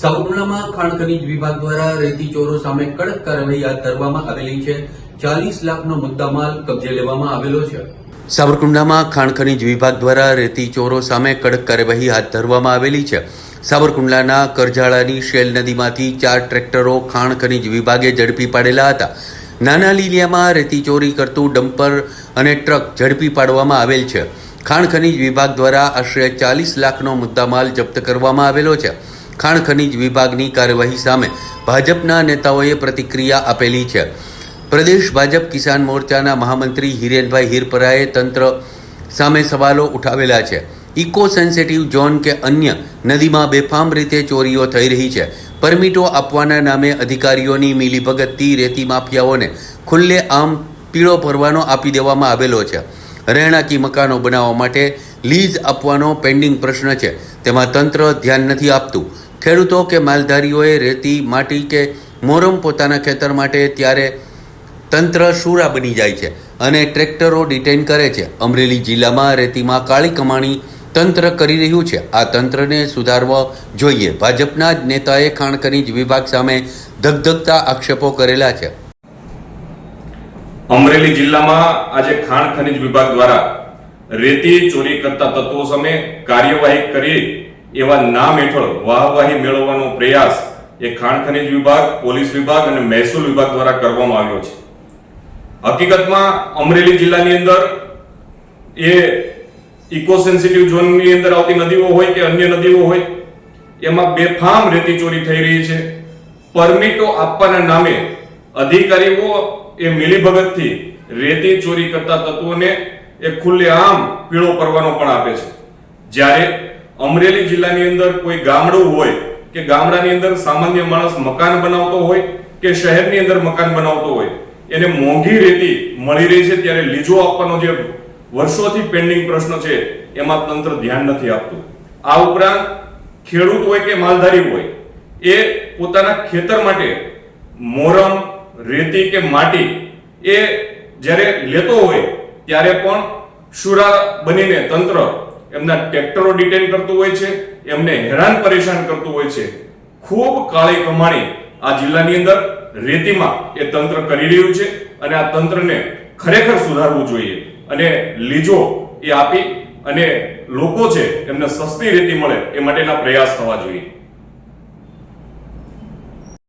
સાવરકુંડલામાં ખાણ ખનીજ વિભાગ દ્વારા રેતી ચોરો સામે કડક કાર્યવાહી હાથ ધરવામાં આવેલી છે. ચાલીસ લાખનો મુદ્દામાલ કબજે લેવામાં આવેલો છે. સાવરકુંડલામાં ખાણ ખનીજ વિભાગ દ્વારા રેતી ચોરો સામે કડક કાર્યવાહી હાથ ધરવામાં આવેલી છે. સાવરકુંડલાના કરજાળાની શેલ નદીમાંથી ચાર ટ્રેક્ટરો ખાણ ખનીજ વિભાગે ઝડપી પાડેલા હતા. નાના લીલિયામાં રેતી ચોરી કરતું ડમ્પર અને ટ્રક ઝડપી પાડવામાં આવેલ છે. ખાણ ખનીજ વિભાગ દ્વારા આશરે ચાલીસ લાખનો મુદ્દામાલ જપ્ત કરવામાં આવેલો છે. ખાણ ખનીજ વિભાગની કાર્યવાહી સામે ભાજપના નેતાઓએ પ્રતિક્રિયા આપેલી છે. પ્રદેશ ભાજપ કિસાન મોરચાના મહામંત્રી હિરેનભાઈ હિરપરાએ તંત્ર સામે સવાલો ઉઠાવેલા છે. ઇકો સેન્સિટિવ ઝોન કે અન્ય નદીમાં બેફામ રીતે ચોરીઓ થઈ રહી છે. પરમિટો આપવાના નામે અધિકારીઓની મિલીભગતથી રેતી માફિયાઓને ખુલ્લે આમ પીળો ભરવાનો આપી દેવામાં આવેલો છે. રહેણાંકી મકાનો બનાવવા માટે લીઝ આપવાનો પેન્ડિંગ પ્રશ્ન છે. તેમાં તંત્ર ધ્યાન નથી આપતું. ખેડૂતો કે માલધારીઓએ રેતી, માટી કે મોરમ પોતાના ખેતર માટે ત્યારે તંત્ર શૂરા બની જાય છે અને ટ્રેક્ટરો ડિટેન કરે છે. અમરેલી જિલ્લામાં રેતીમાં કાળી કમાણી તંત્ર કરી રહ્યું છે. આ તંત્રને સુધારવો જોઈએ. ભાજપના જ નેતાએ ખાણ ખનીજ વિભાગ સામે ધગધગતા આક્ષેપો કરેલા છે. અમરેલી જિલ્લામાં આજે ખાણ ખનીજ વિભાગ દ્વારા રેતી ચોરી કરતા તત્વો સામે કાર્યવાહી કરી એવા નામ હેઠળ વાહવાહી મેળવવાનો પ્રયાસ એ ખાણ ખનિજ વિભાગ, પોલીસ વિભાગ અને મહેસૂલ વિભાગ દ્વારા કરવામાં આવ્યો છે. હકીકતમાં અમરેલી જિલ્લાની અંદર એ ઇકો સેન્સિટિવ ઝોનની અંદર આવતી નદીઓ હોય કે અન્ય નદીઓ હોય, એમાં બેફામ રેતી ચોરી થઈ રહી છે. પરમિટો આપવાના નામે અધિકારીઓ એ મિલીભગતથી રેતી ચોરી કરતા તત્વોને એ ખુલ્લેઆમ પીળો પરવાનો પણ આપે છે. જ્યારે અમરેલી જિલ્લાની અંદર કોઈ ગામડું હોય કે ગામડાની અંદર સામાન્ય માણસ મકાન બનાવતો હોય કે શહેરની અંદર મકાન બનાવતો હોય, એને મોંઘી રેતી મળી રહી છે ત્યારે લીજો આપવાનો જે વર્ષોથી પેન્ડિંગ પ્રશ્ન છે, એમાં તંત્ર ધ્યાન નથી આપતું. આ ઉપરાંત ખેડૂત હોય કે માલધારી હોય, એ પોતાના ખેતર માટે મોરમ, રેતી કે માટી એ જ્યારે લેતો હોય, ત્યારે પણ શુરા બનીને તંત્ર એમના ટ્રેક્ટરો ડિટેન કરતું હોય છે, એમને હેરાન પરેશાન કરતું હોય છે. ખૂબ કાળી કમાણી આ જિલ્લાની અંદર રેતીમાં એ તંત્ર કરી રહ્યું છે અને આ તંત્રને ખરેખર સુધારવું જોઈએ. અને લીજો એ આપી અને લોકો છે, એમને સસ્તી રેતી મળે એ માટેના પ્રયાસ થવા જોઈએ.